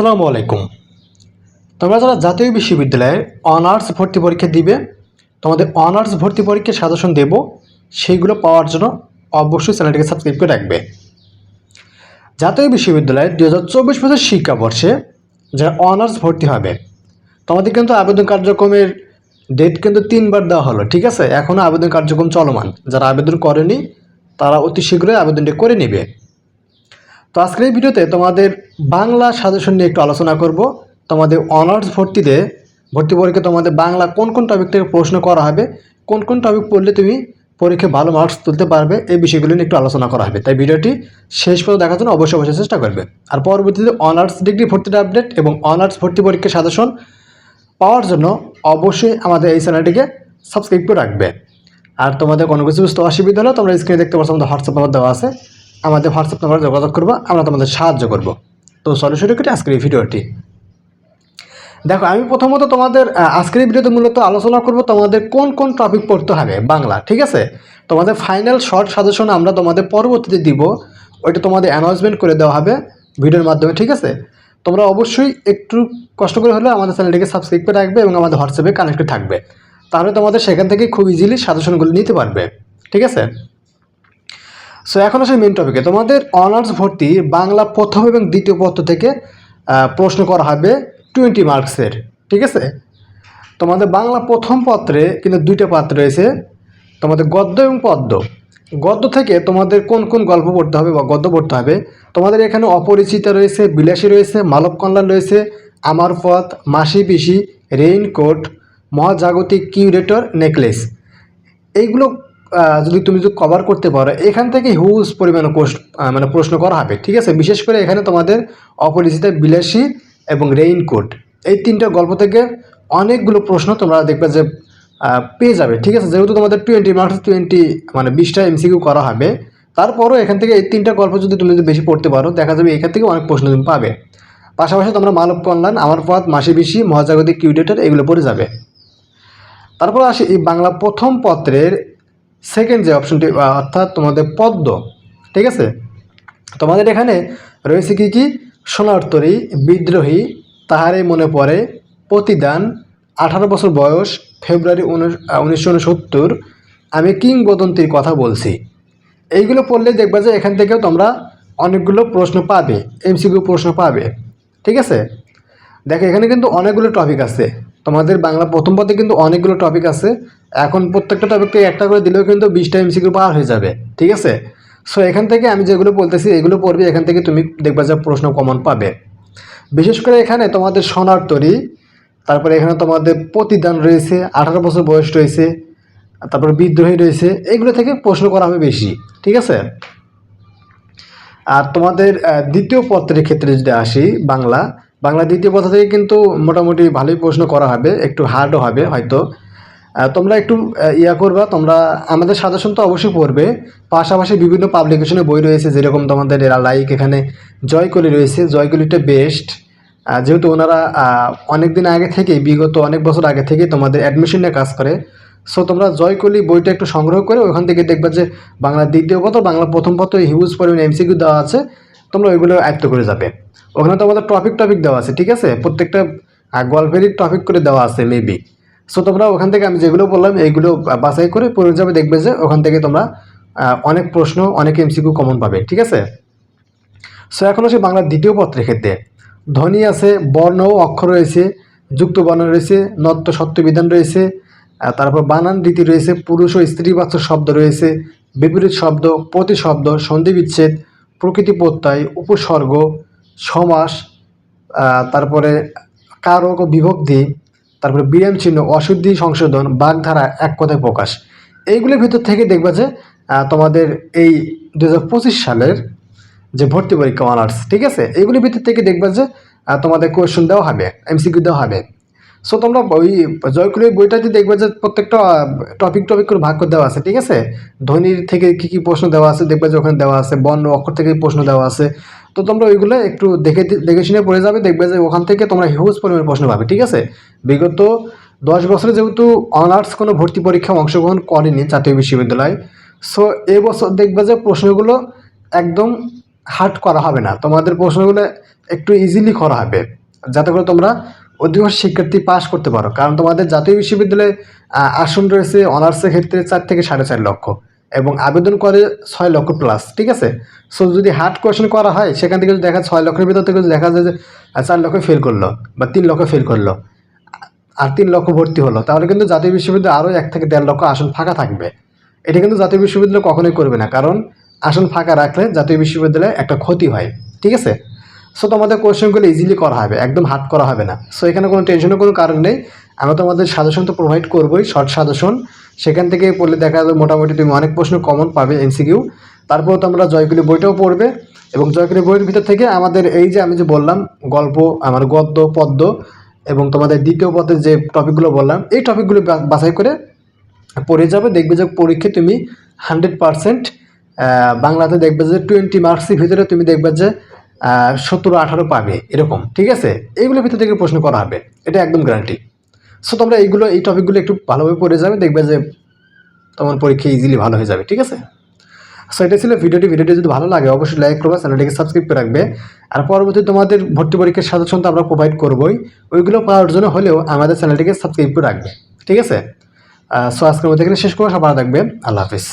আসসালামু আলাইকুম। তোমরা যারা জাতীয় বিশ্ববিদ্যালয়ে অনার্স ভর্তি পরীক্ষা দিবে, তোমাদের অনার্স ভর্তি পরীক্ষার সাজেশন দেব, সেইগুলো পাওয়ার জন্য অবশ্যই চ্যানেলটিকে সাবস্ক্রাইব করে রাখবে। জাতীয় বিশ্ববিদ্যালয়ে দু হাজার চব্বিশ বছর শিক্ষাবর্ষে যারা অনার্স ভর্তি হবে, তোমাদের কিন্তু আবেদন কার্যক্রমের ডেট কিন্তু তিনবার দেওয়া হলো, ঠিক আছে? এখনও আবেদন কার্যক্রম চলমান। যারা আবেদন করেনি, তারা অতি শীঘ্রই আবেদনটি করে নেবে। তো আজকের এই ভিডিওতে তোমাদের বাংলা সাজেশন নিয়ে একটু আলোচনা করব। তোমাদের অনার্স ভর্তিতে ভর্তি পরীক্ষা তোমাদের বাংলা কোন কোন টপিক থেকে প্রশ্ন করা হবে, কোন কোন টপিক পড়লে তুমি পরীক্ষায় ভালো মার্কস তুলতে পারবে, এই বিষয়গুলো নিয়ে একটু আলোচনা করা হবে। তাই ভিডিওটি শেষ পর্যন্ত দেখার জন্য অবশ্যই অবশ্যই চেষ্টা করবে। আর পরবর্তীতে অনার্স ডিগ্রি ভর্তির আপডেট এবং অনার্স ভর্তি পরীক্ষার সাজেশন পাওয়ার জন্য অবশ্যই আমাদের এই চ্যানেলটিকে সাবস্ক্রাইব করে রাখবে। আর তোমাদের কোনো কিছু বুঝতে অসুবিধা হলে তোমরা স্ক্রিনে দেখতে পাচ্ছ আমাদের হোয়াটসঅ্যাপ নাম্বার দেওয়া আছে। আমাদের হোয়াটসঅ্যাপ নাম্বারে যোগাযোগ করব, আমরা তোমাদের সাহায্য করব। তো চলো শুরু করি আজকের এই ভিডিওটি। দেখো, আমি প্রথমত তোমাদের আজকের ভিডিওতে মূলত আলোচনা করব তোমাদের কোন কোন টপিক পড়তে হবে, বাংলা, ঠিক আছে? তোমাদের ফাইনাল শর্ট সাজেশন আমরা তোমাদের পরবর্তীতে দিব, ওইটা তোমাদের অ্যানাউন্সমেন্ট করে দেওয়া হবে ভিডিওর মাধ্যমে, ঠিক আছে? তোমরা অবশ্যই একটু কষ্ট করে হলেও আমাদের চ্যানেলটিকে সাবস্ক্রাইব করে রাখবে এবং আমাদের হোয়াটসঅ্যাপে কানেক্টেড থাকবে। তাহলে তোমাদের সেখান থেকে খুব ইজিলি সাজেশনগুলো নিতে পারবে, ঠিক আছে? সো এখন আসে মেন টপিকে তোমাদের অনার্স ভর্তি বাংলা প্রথম এবং দ্বিতীয় পত্র থেকে প্রশ্ন করা হবে টোয়েন্টি মার্কসের ঠিক আছে? তোমাদের বাংলা প্রথম পত্রে কিন্তু দুইটা পাত্র রয়েছে। তোমাদের গদ্য এবং পদ্য। গদ্য থেকে তোমাদের কোন কোন গল্প পড়তে হবে বা গদ্য পড়তে হবে? তোমাদের এখানে অপরিচিতা রয়েছে, বিলাসী রয়েছে, মানব কল্যাণ রয়েছে আমার পথ মাসি পিসি রেইনকোট মহাজাগতিক কিউরেটর নেকলেস এইগুলো যদি তুমি যদি কভার করতে পারো, এখান থেকে হিউজ পরিমাণে কোষ মানে প্রশ্ন করা হবে, ঠিক আছে? বিশেষ করে এখানে তোমাদের অপরিচিত বিলাসী এবং রেইনকোট এই তিনটা গল্প থেকে অনেকগুলো প্রশ্ন তোমরা দেখবে যে পেয়ে যাবে, ঠিক আছে? যেহেতু তোমাদের টোয়েন্টি মার্কস টোয়েন্টি মানে বিশটা এমসিকিউ করা হবে, তারপরও এখান থেকে এই তিনটা গল্প যদি তুমি যদি বেশি পড়তে পারো, দেখা যাবে এখান থেকে অনেক প্রশ্ন তুমি পাবে। পাশাপাশি তোমরা মানব কল্যাণ আমার পথ মাসি বিশি মহাজাগতিক কিউডেটার এগুলো পড়ে যাবে। তারপর আসি এই বাংলা প্রথম পত্রের সেকেন্ড যে অপশনটি অর্থাৎ তোমাদের পদ্ম, ঠিক আছে? তোমাদের এখানে রয়েছে কি কি? সোনার্তরী, বিদ্রোহী তাহারে মনে পড়ে, প্রতিদান, আঠারো বছর বয়স, ফেব্রুয়ারি উনিশশো উনসত্তর। আমি কিংবদন্তির কথা বলছি। এইগুলো পড়লে দেখবা যে এখান থেকেও তোমরা অনেকগুলো প্রশ্ন পাবে, এমসিকিউ প্রশ্ন পাবে, ঠিক আছে? দেখো, এখানে কিন্তু অনেকগুলো টপিক আছে। তোমাদের বাংলা প্রথম পথে কিন্তু অনেকগুলো টপিক আছে। এখন প্রত্যেকটা টপিককে একটা করে দিলেও কিন্তু বিশটা এমসিকিউ পার হয়ে যাবে, ঠিক আছে? সো এখান থেকে আমি যেগুলো বলতেছি, এগুলো পড়বে, এখান থেকে তুমি দেখবা যে প্রশ্ন কমন পাবে। বিশেষ করে এখানে তোমাদের সোনার তরী, তারপরে এখানে তোমাদের প্রতিদান রয়েছে, আঠারো বছর বয়স রয়েছে, তারপরে বিদ্রোহী রয়েছে, এগুলো থেকে প্রশ্ন করা হবে বেশি, ঠিক আছে? আর তোমাদের দ্বিতীয় পত্রের ক্ষেত্রে যদি আসি, বাংলা বাংলা দ্বিতীয় পত্র থেকে কিন্তু মোটামুটি ভালোই প্রশ্ন করা হবে, একটু হার্ডও হবে হয়তো। তোমরা একটু ইয়া করবা, তোমরা, আমাদের সাজেশন তো অবশ্যই পড়বে। পাশাপাশি বিভিন্ন পাবলিকেশনের বই রয়েছে, যেরকম তোমাদের এরা লাইক এখানে জয়কলি রয়েছে, জয়কলিটা বেস্ট যেহেতু ওনারা অনেক দিন আগে থেকে, বিগত অনেক বছর আগে থেকে তোমাদের অ্যাডমিশন নিয়ে কাজ করে। সো তোমরা জয়কলি বইটা একটু সংগ্রহ করে ওখান থেকে দেখবা যে বাংলা দ্বিতীয় পত্র, বাংলা প্রথম পত্র হিউজ পরিমাণে এমসিকিউ দেওয়া আছে, তোমরা ওইগুলো আয়ত্ত করে যাবে। ওখানে তোমাদের টপিক টপিক দেওয়া আছে, ঠিক আছে? প্রত্যেকটা গল্পেরই টপিক করে দেওয়া আছে মেবি সো তোমরা ওখান থেকে আমি যেগুলো বললাম, এইগুলো বাছাই করে পড়ে যাবে, দেখবে যে ওখান থেকে তোমরা অনেক প্রশ্ন, অনেক এমসিকিউ কমন পাবে, ঠিক আছে? সো এখন হচ্ছে বাংলার দ্বিতীয় পত্রের ক্ষেত্রে। ধ্বনি আছে, বর্ণ ও অক্ষর রয়েছে, যুক্ত বর্ণ রয়েছে, নত্য, সত্য বিধান রয়েছে তারপর বানান রীতি রয়েছে, পুরুষ ও স্ত্রীবাচক শব্দ রয়েছে, বিপরীত শব্দ, প্রতিশব্দ, সন্ধি বিচ্ছেদ, প্রকৃতি প্রত্যয়, উপসর্গ, সমাস তারপরে কারক ও বিভক্তি তারপরে বিরাম চিহ্ন, অশুদ্ধি সংশোধন, বাগধারা এক কথায় প্রকাশ। এইগুলির ভিতর থেকে দেখবা যে তোমাদের এই দুহাজার পঁচিশ সালের যে ভর্তি পরীক্ষা অনার্স, ঠিক আছে? এইগুলির ভিতর থেকে দেখবা যে তোমাদের কোয়েশন দেওয়া হবে এমসিকিউ দেওয়া হবে। সো তোমরা ওই জয়কুলের বইটাতে দেখবে যে, প্রত্যেকটা টপিক টপিক করে ভাগ করে দেওয়া আছে, ঠিক আছে? ধ্বনির থেকে কি কি প্রশ্ন দেওয়া আছে, দেখবে যে ওখানে দেওয়া আছে, বর্ণ অক্ষর থেকে প্রশ্ন দেওয়া আছে। তো তোমরা ওইগুলো একটু দেখে দেখে শুনে পড়ে যাবে, দেখবে যে ওখান থেকে তোমরা হিউজ পরিমাণে প্রশ্ন পাবে, ঠিক আছে? বিগত দশ বছরে যেহেতু অনার্স কোনো ভর্তি পরীক্ষায় অংশগ্রহণ করেনি জাতীয় বিশ্ববিদ্যালয় সো এবছর দেখবে যে প্রশ্নগুলো একদম হার্ড করা হবে না। তোমাদের প্রশ্নগুলো একটু ইজিলি করা হবে, যাতে করে তোমরা অধিকাংশ শিক্ষার্থী পাস করতে পারো। কারণ তোমাদের জাতীয় বিশ্ববিদ্যালয়ে আসন রয়েছে অনার্সের ক্ষেত্রে চার থেকে সাড়ে চার লক্ষ। এবং আবেদন করে ছয় লক্ষ প্লাস ঠিক আছে? সো যদি হার্ড কোয়েশন করা হয়, সেখান থেকে যদি দেখা ছয় লক্ষের ভিতর থেকে দেখা যায় যে চার লক্ষ ফেল করল বা তিন লক্ষ ফেল করল আর তিন লক্ষ ভর্তি হলো, তাহলে কিন্তু জাতীয় বিশ্ববিদ্যালয় আরও এক থেকে দেড় লক্ষ আসন ফাঁকা থাকবে। এটা কিন্তু জাতীয় বিশ্ববিদ্যালয় কখনোই করবে না, কারণ আসন ফাঁকা রাখলে জাতীয় বিশ্ববিদ্যালয়ে একটা ক্ষতি হয়, ঠিক আছে? সো তোমাদের কোয়েশ্চেনগুলো ইজিলি করা হবে, একদম হার্ড করা হবে না। সো এখানে কোনো টেনশনের কোনো কারণ নেই। আমরা তোমাদের সাজেশন তো প্রোভাইড করবোই শর্ট সাজেশন। সেখান থেকে পড়লে দেখা যাবে মোটামুটি তুমি অনেক প্রশ্ন কমন পাবে এনসিকিউ। তারপর তোমরা জয়গুলি বইটাও পড়বে এবং জয়গুলি বইয়ের ভিতর থেকে আমাদের এই যে আমি যে বললাম, গল্প, আমার গদ্য, পদ্য এবং তোমাদের দ্বিতীয় পদের যে টপিকগুলো বললাম, এই টপিকগুলো বাছাই করে পড়ে যাবে। দেখবে যে পরীক্ষায় তুমি হান্ড্রেড পারসেন্ট বাংলাতে দেখবে যে টোয়েন্টি মার্কসের ভিতরে তুমি দেখবে যে সতেরো আঠারো পাবে, এরকম, ঠিক আছে? এইগুলোর ভিতর থেকে প্রশ্ন করা হবে, এটা একদম গ্যারান্টি সো তোমরা এইগুলো, এই টপিকগুলো একটু ভালোভাবে পড়ে যাবে, দেখবে যে তোমার পরীক্ষা ইজিলি ভালো হয়ে যাবে, ঠিক আছে? সো এটা ছিল ভিডিওটি। ভিডিওটি যদি ভালো লাগে, অবশ্যই লাইক করবে, চ্যানেলটিকে সাবস্ক্রাইব করে রাখবে। আর পরবর্তী তোমাদের ভর্তি পরীক্ষার সাজেশন তো আমরা প্রোভাইড করবোই। ওইগুলো পাওয়ার জন্য হলেও আমাদের চ্যানেলটিকে সাবস্ক্রাইব করে রাখবে, ঠিক আছে? সো আজকের মধ্যে এখানে শেষ করব সবার থাকবে। আল্লাহ হাফিজ।